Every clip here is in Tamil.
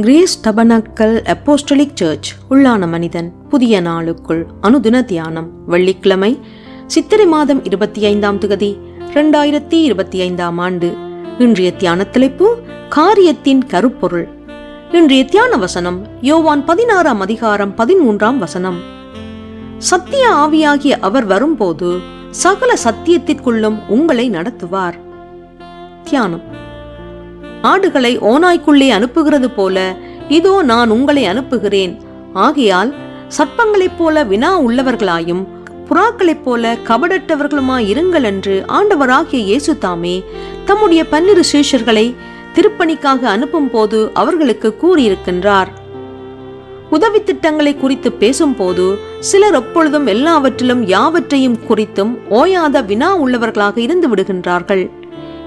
கிரேஸ் டபனக்கல் அப்போஸ்டலிக் சர்ச் உள்ளான மனிதன் புதிய நாளுக்குள் அனுதின தியானம் வெள்ளிக்கிழமை சித்திரை மாதம் இருபத்தி ஐந்தாம் திகதி இரண்டாயிரத்தி இருபத்தி ஐந்தாம் ஆண்டு. இன்றைய தியான தலைப்பு காரியத்தின் கருப்பொருள். இன்றைய தியான வசனம் யோவான் பதினாறாம் அதிகாரம் பதிமூன்றாம் வசனம். சத்திய ஆவியாகிய அவர் வரும்போது சகல சத்தியத்திற்குள்ளும் உங்களை நடத்துவார். தியானம். ஆடுகளை ஓநாய்க்குள்ளே அனுப்புகிறது போல இதோ நான் உங்களை அனுப்புகிறேன். ஆகையால் சர்ப்பங்களைப் போல வினா உள்ளவர்களாயும் புறாக்களைப் போல கபடற்றவர்களுமாய் இருங்கள் என்று ஆண்டவராகிய இயேசு தாமே தம்முடைய பன்னிரு சீஷர்களை திருப்பணிக்காக அனுப்பும் போது அவர்களுக்கு கூறியிருக்கின்றார். உதவி திட்டங்களை குறித்து பேசும்போது சிலர் எப்பொழுதும் எல்லாவற்றிலும் யாவற்றையும் குறித்தும் ஓயாத வினா உள்ளவர்களாக இருந்து விடுகின்றார்கள்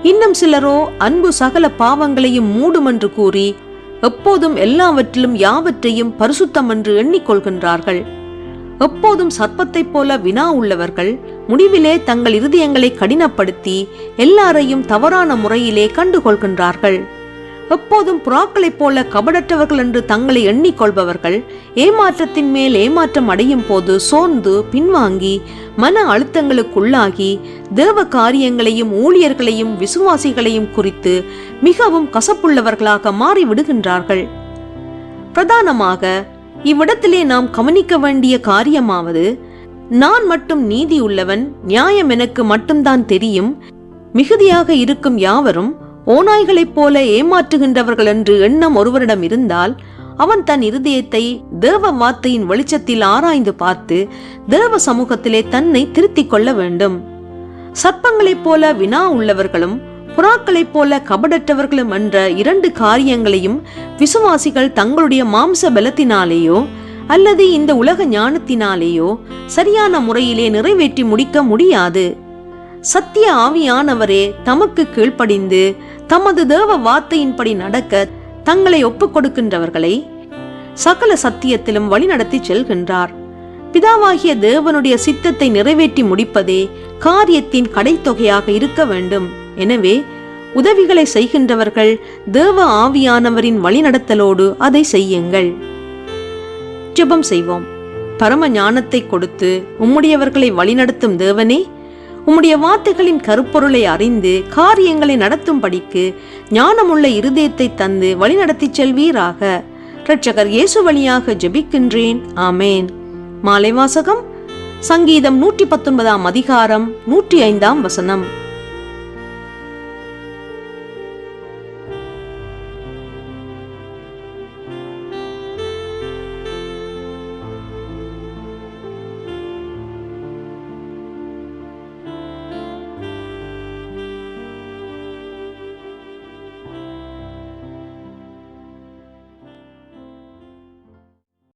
இன்னும் சிலரோ அன்பு சகல பாவங்களையும் மூடும் என்று கூறி எப்போதும் எல்லாவற்றிலும் யாவற்றையும் பரிசுத்தம் என்று எண்ணிக்கொள்கின்றார்கள். எப்போதும் சர்ப்பத்தைப் போல வினா உள்ளவர்கள் முடிவிலே தங்கள் இருதயங்களை கடினப்படுத்தி எல்லாரையும் தவறான முறையிலே கண்டுகொள்கின்றார்கள். எப்போதும் புறாக்களைப் போல கபடற்றவர்கள் என்று தங்களை எண்ணிக்கொள்பவர்கள் ஏமாற்றத்தின் மேல் ஏமாற்றம் அடையும் போது சோர்ந்து பின்வாங்கி மன அழுத்தங்களுக்குள்ளாகி தேவ காரியங்களையும் ஊழியர்களையும் விசுவாசிகளையும் குறித்து மிகவும் கசப்புள்ளவர்களாக மாறி விடுகின்றார்கள் பிரதானமாக இவ்விடத்திலே நாம் கவனிக்க வேண்டிய காரியமாவது நான் மட்டும் நீதி உள்ளவன் நியாயம் எனக்கு மட்டும்தான் தெரியும் மிகுதியாக இருக்கும் யாவரும் ஓநாய்களைப் போல ஏமாற்றுகின்றவர்கள் என்று எண்ணம் ஒருவரிடம் இருந்தால் அவன் தன் இருதயத்தை தேவ வார்த்தையின் வெளிச்சத்தில் ஆராய்ந்து பார்த்து தேவ சமூகத்திலே தன்னை திருத்திக் கொள்ள வேண்டும். சர்ப்பங்களைப் போல வினா உள்ளவர்களும் புறாக்களைப் போல கபடற்றவர்களும் என்ற இரண்டு காரியங்களையும் விசுவாசிகள் தங்களுடைய மாம்ச பலத்தினாலேயோ அல்லது இந்த உலக ஞானத்தினாலேயோ சரியான முறையிலே நிறைவேற்றி முடிக்க முடியாது. சத்திய ஆவியானவரே தமக்கு கீழ்ப்படிந்து தமது தேவ வார்த்தையின்படி நடக்க தங்களை ஒப்புக் கொடுக்கின்றவர்களை சகல சத்தியத்திலும் வழிநடத்தி செல்கின்றார். பிதாவாகிய தேவனுடைய சித்தத்தை நிறைவேற்றி முடிப்பதே காரியத்தின் கடைத்தொகையாக இருக்க வேண்டும். எனவே உதவிகளை செய்கின்றவர்கள் தேவ ஆவியானவரின் வழிநடத்தலோடு அதை செய்யுங்கள். ஜெபம் செய்வோம். பரம ஞானத்தை கொடுத்து உம்முடையவர்களை வழிநடத்தும் தேவனே உம்முடைய வார்த்தைகளின் கருப்பொருளை அறிந்து காரியங்களை நடத்தும்படிக்கு ஞானமுள்ள இருதயத்தை தந்து வழிநடத்திச் செல்வீராக. இரட்சகர் இயேசு வழியாக ஜெபிக்கின்றேன். ஆமேன். மாலை வாசகம் சங்கீதம் நூற்றி பத்தொன்பதாம் அதிகாரம் நூற்றி ஐந்தாம் வசனம்.